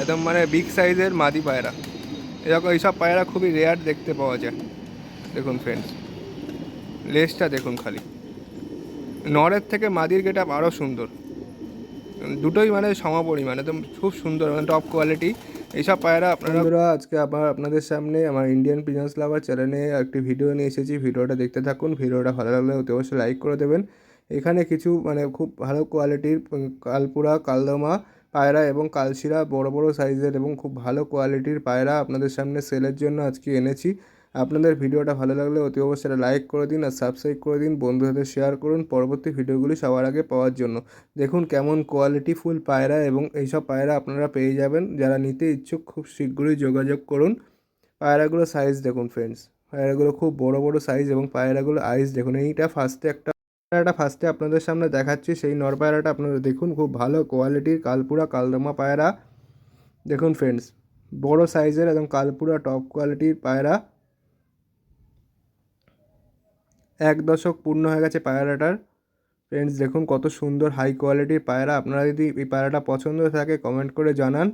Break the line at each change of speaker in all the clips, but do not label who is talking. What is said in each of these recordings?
একদম মানে বিগ সাইজের মাদি পায়রা। এরকম এইসব পায়রা খুবই রেয়ার দেখতে পাওয়া যায়। দেখুন ফ্রেন্ডস লেজটা দেখুন খালি। নরের থেকে মাদির গেট আপ আরও সুন্দর। দুটোই মানে সমপরিমাণ, একদম খুব সুন্দর মানে টপ কোয়ালিটি এইসব পায়রা আপনারা আজকে আবার আপনাদের সামনে আমার ইন্ডিয়ান পিজন্স লাভার চ্যানেলে একটি ভিডিও নিয়ে এসেছি। ভিডিওটা দেখতে থাকুন, ভিডিওটা ভালো লাগলে অতি অবশ্যই লাইক করে দেবেন। এখানে কিছু মানে খুব ভালো কোয়ালিটির কালপুরা, কালদমা পায়রা এবং কালশিরা বড় বড় সাইজের এবং খুব ভালো কোয়ালিটির পায়রা আপনাদের সামনে সেলের জন্য আজকে এনেছি। আপনাদের ভিডিওটা ভালো লাগলে অতি অবশ্যই লাইক করে দিন আর সাবস্ক্রাইব করে দিন। বন্ধুদের শেয়ার করুন পরবর্তী ভিডিওগুলি সবার আগে পাওয়ার জন্য। দেখুন কেমন কোয়ালিটি ফুল পায়রা এবং এইসব পায়রা আপনারা পেয়ে যাবেন। যারা নিতে ইচ্ছুক খুব শীঘ্রই যোগাযোগ করুন। পায়রাগুলো সাইজ দেখুন ফ্রেন্ডস পায়রাগুলো খুব বড় বড় সাইজ এবং পায়রাগুলো আইস দেখুন। এইটা ফার্স্টে একটা পায়রাটা ফার্স্টে আপনাদের সামনে দেখাচ্ছি। সেই নর পায়রাটা আপনারা দেখুন, খুব ভালো কোয়ালিটির কালপুরা কালদমা পায়রা। দেখুন ফ্রেন্ডস বড় সাইজের একদম কালপুরা টপ কোয়ালিটির পায়রা। এক দশক পূর্ণ হয়ে গেছে পায়রাটার। ফ্রেন্ডস দেখুন কত সুন্দর হাই কোয়ালিটির পায়রা। আপনারা যদি এই পায়রাটা পছন্দ থাকে কমেন্ট করে জানান।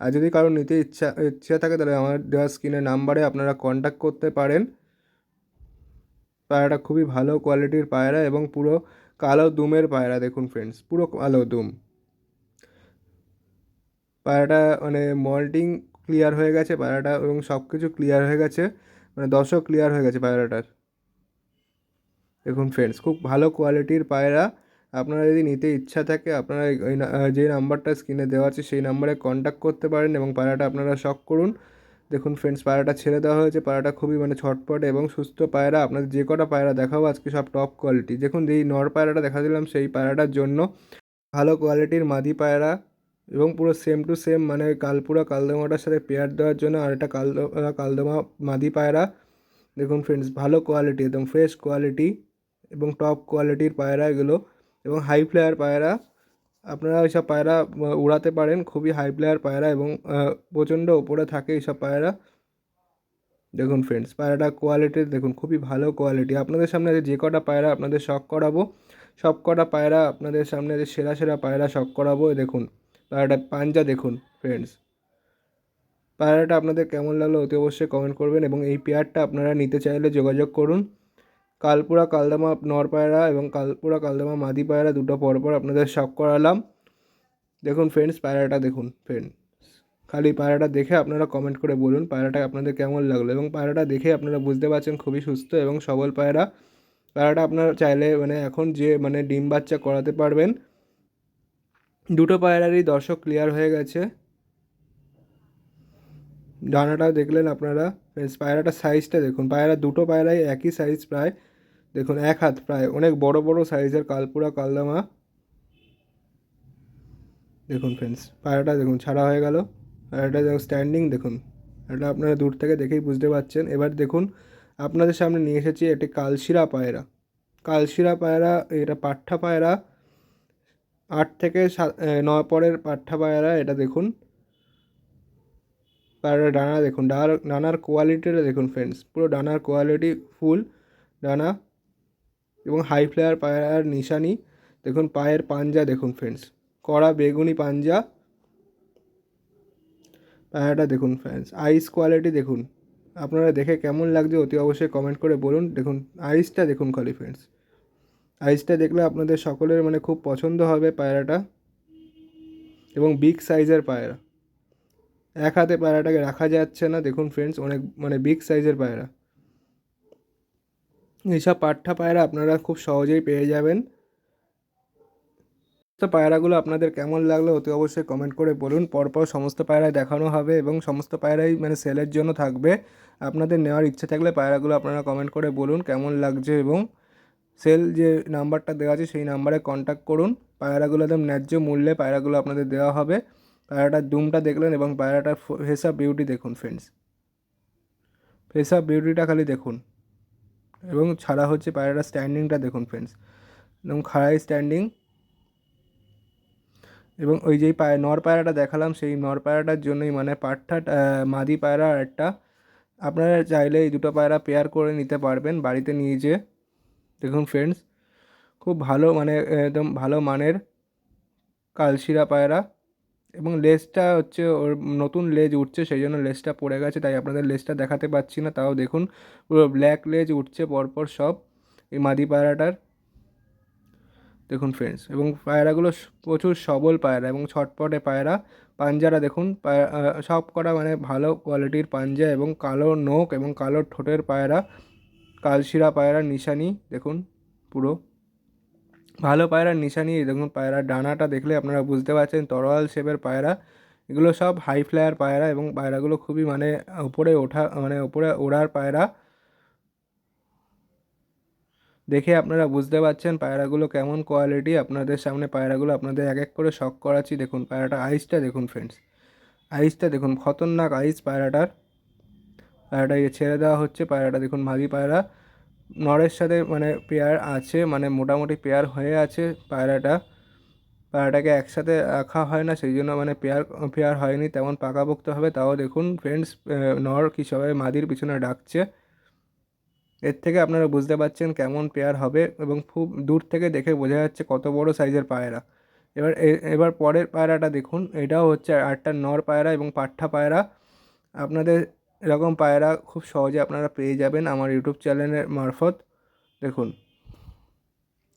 আর যদি কারোর নিতে ইচ্ছা ইচ্ছা থাকে, তাহলে আমার দেওয়া স্ক্রিনের নাম্বারে আপনারা কন্ট্যাক্ট করতে পারেন। পায়রাটা খুবই ভালো কোয়ালিটির পায়রা এবং পুরো কালো দুমের পায়রা, দেখুন ফ্রেন্ডস পুরো কালো দুম। পায়রাটা মানে মল্টিং ক্লিয়ার হয়ে গেছে পায়রাটা এবং সব কিছু ক্লিয়ার হয়ে গেছে মানে দশও ক্লিয়ার হয়ে গেছে পায়রাটার। দেখুন ফ্রেন্ডস খুব ভালো কোয়ালিটির পায়রা, আপনারা যদি নিতে ইচ্ছা থাকে আপনারা যে নাম্বারটা স্ক্রিনে দেওয়া আছে সেই নাম্বারে কন্ট্যাক্ট করতে পারেন এবং পায়রাটা আপনারা শখ করুন। দেখুন ফ্রেন্ডস পায়রাটা ছেড়ে দেওয়া হয়েছে। পায়রাটা খুবই মানে ছটপট এবং সুস্থ পায়রা। আপনাদের যে কটা পায়রা দেখাবো, আজকে সব টপ কোয়ালিটি দেখুন, যেই নর পায়রাটা দেখা দিলাম, সেই পায়রাটার জন্য ভালো কোয়ালিটির মাদি পায়রা এবং পুরো সেম টু সেম মানে কালপুরা কালদমাটার সাথে পেয়ার দেওয়ার জন্য আর একটা কালদমা কালদমা মাদি পায়রা। দেখুন ফ্রেন্ডস ভালো কোয়ালিটি একদম ফ্রেশ কোয়ালিটি এবং টপ কোয়ালিটির পায়রা এগুলো এবং হাই ফ্লেয়ার পায়রা। আপনারা এইসব পায়রা উড়াতে পারেন। খুবই হাই প্লেয়ার পায়রা এবং প্রচণ্ড ওপরে থাকে এইসব পায়রা। দেখুন ফ্রেন্ডস পায়রাটা কোয়ালিটি দেখুন খুবই ভালো কোয়ালিটি আপনাদের সামনে আছে যে কটা পায়রা আপনাদের শখ করাবো, সব কটা পায়রা আপনাদের সামনে যে, সেরা সেরা পায়রা শখ করাবো দেখুন, পায়রাটা পাঞ্জা দেখুন ফ্রেন্ডস পায়রাটা আপনাদের কেমন লাগল অতি অবশ্যই কমেন্ট করবেন এবং এই পেয়ারটা আপনারা নিতে চাইলে যোগাযোগ করুন। কালপুরা, কালদামা নরপায়রা এবং কালপুরা, কালদামা মাদি পায়রা দুটো পরপর আপনাদের শখ করালাম। দেখুন ফ্রেন্ডস পায়রাটা দেখুন ফ্রেন্ডস খালি পায়রাটা দেখে আপনারা কমেন্ট করে বলুন পায়রাটা আপনাদের কেমন লাগল এবং পায়রাটা দেখে আপনারা বুঝতে পারছেন খুবই সুস্থ এবং সবল পায়রা। পায়রাটা আপনারা চাইলে মানে এখন যে মানে ডিম বাচ্চা করাতে পারবেন, দুটো পায়রারই দর্শক ক্লিয়ার হয়ে গেছে। ডানাটা দেখলেন আপনারা। পায়রাটার সাইজটা দেখুন, পায়রা দুটো পায়রাই একই সাইজ প্রায়। দেখুন, এক হাত প্রায়, অনেক বড় বড় সাইজের কালপুরা কালদামা। দেখুন ফ্রেন্ডস পায়রাটা দেখুন, ছাড়া হয়ে গেল। পায়রাটা দেখুন স্ট্যান্ডিং দেখুন। এটা আপনারা দূর থেকে দেখেই বুঝতে পারছেন এবার দেখুন, আপনাদের সামনে নিয়ে এসেছি একটি কালশিরা পায়রা। কালশিরা পায়রা, এটা পাঠা পায়রা। আট থেকে নয় পরের পাঠা পায়রা, এটা দেখুন। পায়রার ডানা দেখুন, ডানার ডানার কোয়ালিটিটা দেখুন ফ্রেন্ডস পুরো ডানার কোয়ালিটি ফুল ডানা এবং হাই ফ্লেয়ার পায়রার নিশানি। দেখুন, পায়ের পাঞ্জা, দেখুন ফ্রেন্ডস কড়া বেগুনি পাঞ্জা। পায়রাটা দেখুন ফ্রেন্ডস আইস কোয়ালিটি দেখুন। আপনারা দেখে কেমন লাগছে অতি অবশ্যই কমেন্ট করে বলুন। দেখুন আইসটা দেখুন খালি ফ্রেন্ডস আইসটা দেখলে আপনাদের সকলের মানে খুব পছন্দ হবে পায়রাটা। এবং বিগ সাইজের পায়রা। এক হাতে পায়রাটাকে রাখা যাচ্ছে না, দেখুন ফ্রেন্ডস অনেক মানে বিগ সাইজের পায়রা। এইসব পাঠা পায়রা আপনারা খুব সহজেই পেয়ে যাবেন। তো পায়রাগুলো আপনাদের কেমন লাগল অতি অবশ্যই কমেন্ট করে বলুন। পরপর সমস্ত পায়রাই দেখানো হবে এবং সমস্ত পায়রাই মানে সেলের জন্য থাকবে। আপনাদের নেওয়ার ইচ্ছে থাকলে পায়রাগুলো আপনারা কমেন্ট করে বলুন কেমন লাগছে এবং সেল যে নাম্বারটা দেওয়া আছে সেই নাম্বারে কন্ট্যাক্ট করুন। পায়রাগুলো একদম ন্যায্য মূল্যে পায়রাগুলো আপনাদের দেওয়া হবে। পায়রাটার দুমটা দেখলেন এবং পায়রাটার ফেস বিউটি দেখুন ফ্রেন্ডস ফেস বিউটিটা খালি দেখুন। এবং ছাড়া হচ্ছে পায়রাটার স্ট্যান্ডিংটা দেখুন ফ্রেন্ডস এবং খাড়াই স্ট্যান্ডিং এবং ওই যেই পায়, নর পায়রাটা দেখালাম, সেই নর পায়রাটার জন্যই মানে পাঠা মাদি পায়রা আর একটা। আপনারা চাইলে এই দুটো পায়রা পেয়ার করে নিতে পারবেন বাড়িতে নিয়ে যেয়ে। দেখুন ফ্রেন্ডস খুব ভালো মানে একদম ভালো মানের কালশিরা পায়রা। এবং লেজটা হচ্ছে ওর নতুন লেজ উঠছে, সেই জন্য লেজটা পড়ে গেছে, তাই আপনাদের লেজটা দেখাতে পাচ্ছি না। তাও দেখুন, পুরো ব্ল্যাক লেজ উঠছে পরপর সব এই মাদি পায়রাটার দেখুন ফ্রেন্ডস এবং পায়রাগুলো প্রচুর সবল পায়রা এবং ছটপটে পায়রা। পাঞ্জারা দেখুন সব কটা মানে ভালো কোয়ালিটির পাঞ্জা এবং কালো নোক এবং কালো ঠোঁটের পায়রা। কালশিরা পায়রা, নিশানি, দেখুন, পুরো। ভালো পায়রার নিশানি দেখুন পায়রার ডানাটা দেখলে আপনারা বুঝতে পারছেন, তরোয়াল শেপের পায়রা। এগুলো সব হাই ফ্লায়ার পায়রা এবং পায়রাগুলো খুবই মানে উপরে ওঠা মানে উপরে ওড়ার পায়রা। দেখে আপনারা বুঝতে পারছেন পায়রাগুলো কেমন কোয়ালিটি আপনাদের সামনে পায়রাগুলো আপনাদের এক এক করে শখ করাচ্ছি। দেখুন পায়রাটা আইসটা দেখুন ফ্রেন্ডস আইসটা দেখুন, খতরনাক আইস পায়রাটার। পায়রাটাকে ছেড়ে দেওয়া হচ্ছে, পায়রাটা দেখুন মাদি পায়রা। নরের সাথে মানে পেয়ার আছে মানে মোটামুটি পেয়ার হয়ে আছে পায়রাটা। পায়রাটাকে একসাথে রাখা হয় না, সেই জন্য মানে পেয়ার পেয়ার হয়নি, তেমন পাকাপোক্ত হবে। তাও দেখুন ফ্রেন্ডস নর কি সবাই মাদির পিছনে ডাকছে। এর থেকে আপনারা বুঝতে পারছেন কেমন পেয়ার হবে এবং খুব দূর থেকে দেখে বোঝা যাচ্ছে কত বড় সাইজের পায়রা। এবার এবার পরের পায়রাটা দেখুন, এটাও হচ্ছে আটটা নর পায়রা এবং পাঠা পায়রা। আপনাদের এরকম পায়রা খুব সহজে আপনারা পেয়ে যাবেন আমার ইউটিউব চ্যানেলের মারফত। দেখুন।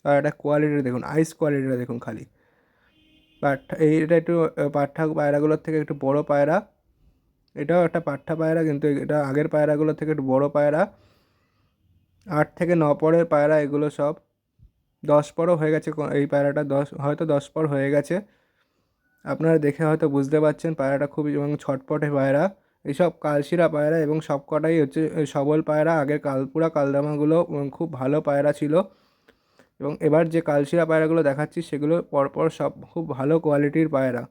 পায়রাটা কোয়ালিটি দেখুন আইস কোয়ালিটিটা দেখুন খালি। পাঠা এইটা একটু পাঠা পায়রাগুলোর থেকে একটু বড় পায়রা। এটাও একটা পাঠা পায়রা, কিন্তু এটা আগের পায়রাগুলোর থেকে একটু বড় পায়রা। আট থেকে ন পরের পায়রা এগুলো সব। দশ পরও হয়ে গেছে এই পায়রাটা দশ, হয়তো দশ পর হয়ে গেছে। আপনারা দেখে হয়তো বুঝতে পারছেন পায়রাটা খুবই এবং ছটপটে পায়রা। এইসব কালশিরা পায়রা এবং সব কটাই হচ্ছে সবল পায়রা। আগের কালপুরা কালদামাগুলো খুব ভালো পায়রা ছিল। এবং এবার যে কালশিরা পায়রাগুলো দেখাচ্ছি, সেগুলো পরপর সব খুব ভালো কোয়ালিটির পায়রা।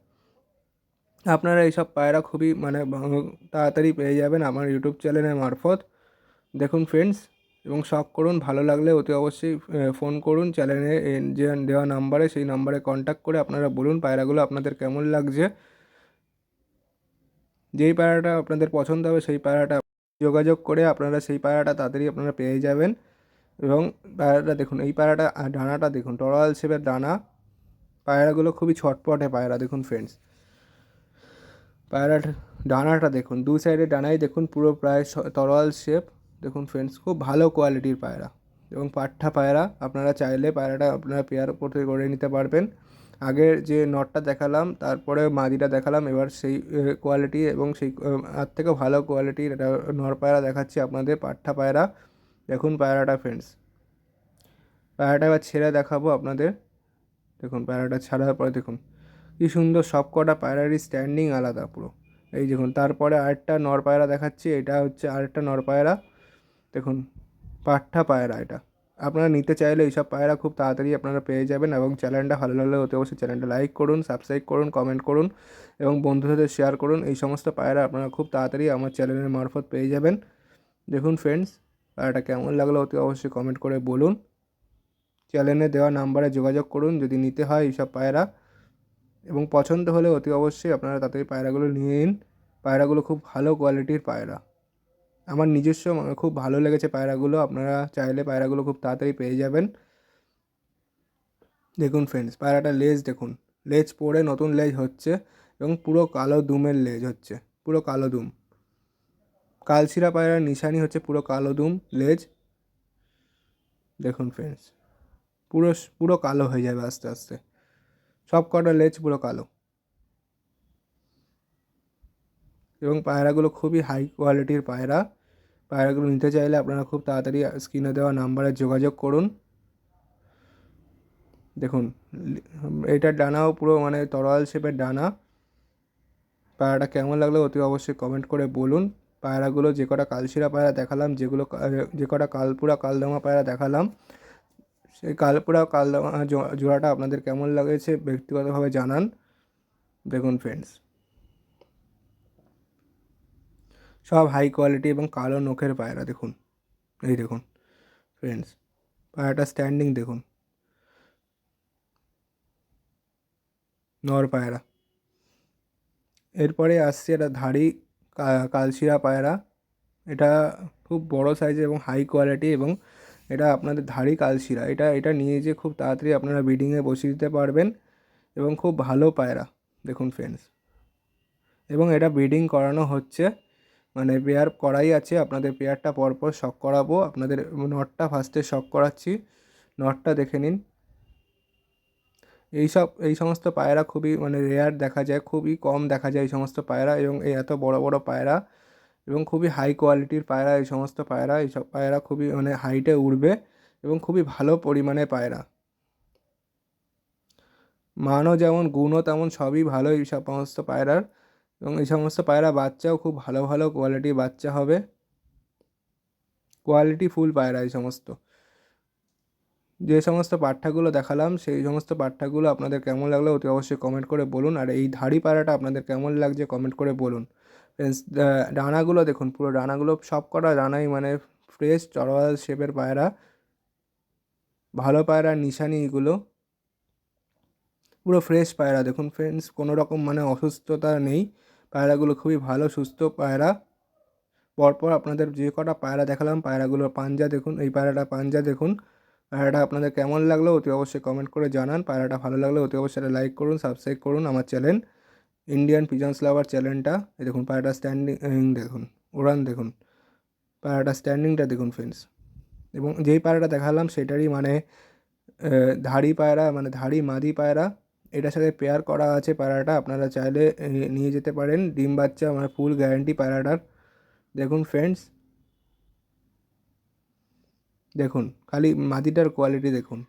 আপনারা এইসব পায়রা খুবই মানে তাড়াতাড়ি পেয়ে যাবেন আমার ইউটিউব চ্যানেলের মারফত। দেখুন ফ্রেন্ডস এবং শখ করুন, ভালো লাগলে অতি অবশ্যই ফোন করুন। চ্যানেলে যে, দেওয়া নাম্বারে সেই নাম্বারে কন্ট্যাক্ট করে আপনারা বলুন পায়রাগুলো আপনাদের কেমন লাগছে। যেই পায়রাটা আপনাদের পছন্দ হবে সেই পায়রাটা যোগাযোগ করে আপনারা সেই পায়রাটা তাড়াতাড়ি আপনারা পেয়ে যাবেন। এবং পায়রাটা দেখুন, এই পায়রাটা ডানাটা দেখুন টরাল শেপের ডানা। পায়রাগুলো খুবই ছটপটে পায়রা, দেখুন ফ্রেন্ডস পায়রাটা, ডানাটা দেখুন, দু সাইডে ডানাই দেখুন, পুরো প্রায় তরোয়াল শেপ দেখুন ফ্রেন্ডস খুব ভালো কোয়ালিটির পায়রা। এবং পাঠা পায়রা, আপনারা চাইলে পায়রাটা আপনারা পেয়ার করে নিতে পারবেন। আগের যে নটটা দেখালাম, তারপরে মাদিটা দেখালাম, এবার সেই কোয়ালিটি এবং সেই আর থেকেও ভালো কোয়ালিটির এটা নর পায়রা দেখাচ্ছি আপনাদের পাঠা পায়রা। দেখুন পায়রাটা ফ্রেন্ডস পায়রাটা এবার ছেড়ে দেখাবো আপনাদের। দেখুন পায়রাটা ছাড়ার পরে দেখুন, কি সুন্দর সব কটা পায়রারই স্ট্যান্ডিং আলাদা পুরো। এই দেখুন, তারপরে আরেকটা নর পায়রা দেখাচ্ছি, এটা হচ্ছে আরেকটা নর পায়রা। দেখুন পাঠা পায়রা এটা। আপনারা নিতে চাইলে এইসব পায়রা খুব তাড়াতাড়ি আপনারা পেয়ে যাবেন এবং চ্যানেলটা ভালো লাগলে অতি অবশ্যই চ্যানেলটা লাইক করুন সাবস্ক্রাইব করুন কমেন্ট করুন এবং বন্ধুদের শেয়ার করুন। এই সমস্ত পায়রা আপনারা খুব তাড়াতাড়ি আমার চ্যানেলের মারফত পেয়ে যাবেন। দেখুন ফ্রেন্ডস পায়রাটা কেমন লাগল অতি অবশ্যই কমেন্ট করে বলুন। চ্যানেলে দেওয়া নাম্বারে যোগাযোগ করুন যদি নিতে হয় এইসব পায়রা। এবং পছন্দ হলে অতি অবশ্যই আপনারা তাড়াতাড়ি পায়রাগুলো নিয়ে নিন। পায়রাগুলো খুব ভালো কোয়ালিটির পায়রা। আমার নিজস্ব খুব ভালো লেগেছে পায়রাগুলো। আপনারা চাইলে পায়রাগুলো খুব তাড়াতাড়ি পেয়ে যাবেন। দেখুন ফ্রেন্ডস পায়রাটা লেজ দেখুন, লেজ পড়ে নতুন লেজ হচ্ছে এবং পুরো কালো দুমের লেজ হচ্ছে, পুরো কালো দুম। কালশিরা পায়রার নিশানি হচ্ছে পুরো কালো দুম লেজ। দেখুন ফ্রেন্ডস পুরো পুরো কালো হয়ে যাবে আস্তে আস্তে। সব কটা লেজ পুরো কালো। এবং পায়রাগুলো খুবই হাই কোয়ালিটির পায়রা। পায়রাগুলো নিতে চাইলে আপনারা খুব তাড়াতাড়ি স্ক্রিনে দেওয়া নাম্বারে যোগাযোগ করুন। দেখুন এটার ডানাও পুরো মানে তরোয়াল শেপের ডানা। পায়রাটা কেমন লাগল অতি অবশ্যই কমেন্ট করে বলুন। পায়রাগুলো যে কটা কালশিরা পায়রা দেখালাম, যেগুলো যে কটা কালপুরা কালদমা পায়রা দেখালাম, সেই কালপুরা কালদমা জোড়াটা আপনাদের কেমন লাগেছে ব্যক্তিগতভাবে জানান। দেখুন ফ্রেন্ডস সব হাই কোয়ালিটি এবং কালো নখের পায়রা, দেখুন। এই দেখুন ফ্রেন্ডস পায়রাটা স্ট্যান্ডিং দেখুন। নর পায়রা। এরপরে আসছে এটা ধাড়ি কালশিরা পায়রা। এটা খুব বড় সাইজের এবং হাই কোয়ালিটি এবং এটা আপনাদের ধাড়ি কালশিরা। এটা এটা নিয়ে যেয়ে খুব তাড়াতাড়ি আপনারা ব্রিডিংয়ে বসিয়ে দিতে পারবেন এবং খুব ভালো পায়রা, দেখুন ফ্রেন্ডস এবং এটা ব্রিডিং করানো হচ্ছে মানে পেয়ার করাই আছে। আপনাদের পেয়ারটা পরপর শক করাবো। আপনাদের নটটা ফার্স্টে শক করাচ্ছি। নটটা দেখে নিন। এই সব, এই সমস্ত পায়রা খুবই মানে রেয়ার দেখা যায়, খুবই কম দেখা যায় এই সমস্ত পায়রা এবং এই এত বড় বড় পায়রা এবং খুবই হাই কোয়ালিটির পায়রা এই সমস্ত পায়রা। এইসব পায়রা খুবই মানে হাইটে উড়বে এবং খুবই ভালো পরিমাণে পায়রা। মানও যেমন, গুণও তেমন, সবই ভালো এই সব সমস্ত পায়রার। এবং এই সমস্ত পায়রা বাচ্চাও খুব ভালো ভালো কোয়ালিটির বাচ্চা হবে। কোয়ালিটি ফুল পায়রা এই সমস্ত। যে সমস্ত পাঠ্যাগুলো দেখালাম, সেই সমস্ত পাঠ্যাগুলো আপনাদের কেমন লাগল অতি অবশ্যই কমেন্ট করে বলুন। আর এই ধাড়ি পায়রাটা আপনাদের কেমন লাগছে কমেন্ট করে বলুন। ফ্রেন্ডস ডানাগুলো দেখুন, পুরো ডানাগুলো সব কটা ডানাই মানে ফ্রেশ চড়োয়া শেপের পায়রা। ভালো পায়রার নিশানি এগুলো। পুরো ফ্রেশ পায়রা দেখুন ফ্রেন্ডস কোনো রকম মানে অসুস্থতা নেই। পায়রাগুলো খুবই ভালো, সুস্থ পায়রা। পরপর আপনাদের যে কটা পায়রা দেখালাম, পায়রাগুলোর পাঞ্জা দেখুন, এই পায়রাটা পাঞ্জা দেখুন। পায়রাটা আপনাদের কেমন লাগল অতি অবশ্যই কমেন্ট করে জানান। পায়রাটা ভালো লাগলে অতি অবশ্যই একটা লাইক করুন সাবস্ক্রাইব করুন আমার চ্যানেল ইন্ডিয়ান পিজন্স লাভার চ্যানেলটা এই দেখুন, পায়রাটা স্ট্যান্ডিং দেখুন, উড়ান দেখুন। পায়রাটা স্ট্যান্ডিংটা দেখুন ফ্রেন্ডস এবং যেই পায়রাটা দেখালাম, সেটারই মানে ধাড়ি পায়রা মানে ধাড়ি মাদি পায়রা। এটার সাথে পেয়ার করা আছে পায়রাটা, আপনারা চাইলে নিয়ে যেতে পারেন। ডিম বাচ্চা, আমার ফুল গ্যারান্টি পায়রাটার। দেখুন ফ্রেন্ডস দেখুন, খালি মাদিটার কোয়ালিটি দেখুন।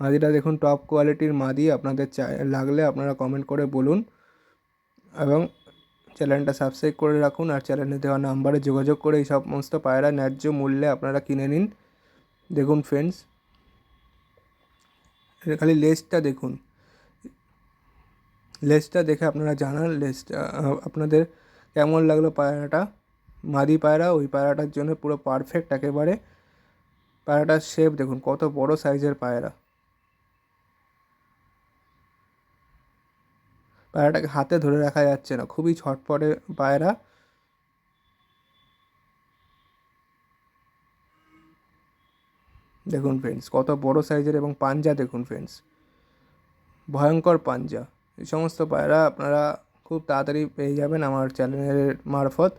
মাদিটা দেখুন টপ কোয়ালিটির মাদি, আপনাদের লাগলে আপনারা কমেন্ট করে বলুন। এবং চ্যানেলটা সাবস্ক্রাইব করে রাখুন, আর চ্যানেলে দেওয়া নাম্বারে যোগাযোগ করে এই সমস্ত পায়রা ন্যায্য মূল্যে আপনারা কিনে নিন। দেখুন ফ্রেন্ডস খালি লেজটা দেখুন। লেজটা দেখে আপনারা জানান আহ, আপনাদের কেমন লাগল পায়রাটা? মাদি পায়রা ওই পায়রাটার জন্য পুরো পারফেক্ট একেবারে। পায়রাটার শেপ দেখুন কত বড় সাইজের পায়রা। পায়রাটাকে হাতে ধরে রাখা যাচ্ছে না খুবই ছটপটে পায়রা। দেখুন ফ্রেন্ডস কত বড় সাইজের এবং পাঞ্জা দেখুন ফ্রেন্ডস ভয়ঙ্কর পাঞ্জা। এই সমস্ত পায়রা আপনারা খুব তাড়াতাড়ি পেয়ে যাবেন আমার চ্যানেলের মারফত।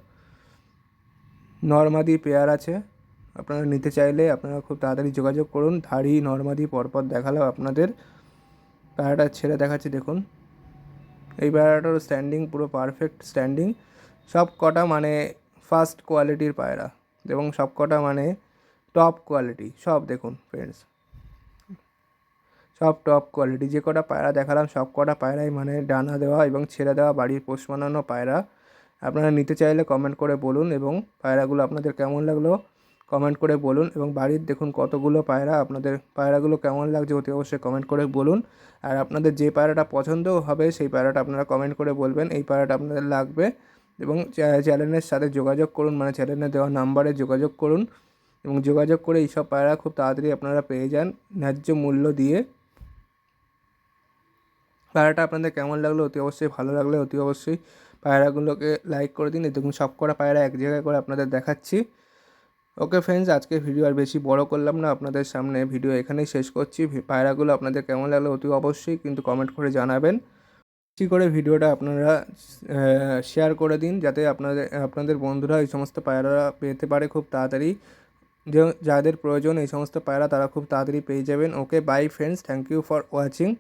নর্মাদি পেয়ার আছে। আপনারা নিতে চাইলে আপনারা খুব তাড়াতাড়ি যোগাযোগ করুন। ধাড়ি, নর্মাদি পরপর দেখালাম আপনাদের। পায়রাটা ছেড়ে দেখাচ্ছি, দেখুন। এই পায়রাটার স্ট্যান্ডিং পুরো পারফেক্ট স্ট্যান্ডিং সব কটা মানে ফার্স্ট কোয়ালিটির পায়রা এবং সব কটা মানে টপ কোয়ালিটি সব দেখুন ফ্রেন্ডস সব টপ কোয়ালিটি যে কটা পায়রা দেখালাম, সব কটা পায়রাই মানে ডানা দেওয়া এবং ছেড়ে দেওয়া, বাড়ির পোষ বানানো পায়রা। আপনারা নিতে চাইলে কমেন্ট করে বলুন এবং পায়রাগুলো আপনাদের কেমন লাগল কমেন্ট করে বলুন এবং বাড়ির দেখুন কতগুলো পায়রা, আপনাদের পায়রাগুলো কেমন লাগছে অতি অবশ্যই কমেন্ট করে বলুন। আর আপনাদের যে পায়রাটা পছন্দ হবে, সেই পায়রাটা আপনারা কমেন্ট করে বলবেন, এই পায়রাটা আপনাদের লাগবে এবং চ্যানেলের সাথে যোগাযোগ করুন মানে চ্যানেলে দেওয়া নাম্বারে যোগাযোগ করুন। এবং যোগাযোগ করে এইসব পায়রা খুব তাড়াতাড়ি আপনারা পেয়ে যান ন্যায্য মূল্য দিয়ে। পায়রাটা আপনাদের কেমন লাগল অতি অবশ্যই ভালো লাগলে অতি অবশ্যই পায়রাগুলোকে লাইক করে দিন। দেখুন সব কটা পায়রা এক জায়গায় করে আপনাদের দেখাচ্ছি। ওকে ফ্রেন্ডস আজকে ভিডিও আর বেশি বড় করলাম না। আপনাদের সামনে ভিডিও এখানেই শেষ করছি। পায়রাগুলো আপনাদের কেমন লাগল অতি অবশ্যই কিন্তু কমেন্ট করে জানাবেন। বেশি করে ভিডিওটা আপনারা শেয়ার করে দিন যাতে আপনাদের আপনাদের বন্ধুরা এই সমস্ত পায়রা পেতে পারে খুব তাড়াতাড়ি। যে, যাদের প্রয়োজন এই সমস্ত পায়রা তারা খুব তাড়াতাড়ি পেয়ে যাবেন। Okay bye friends thank you for watching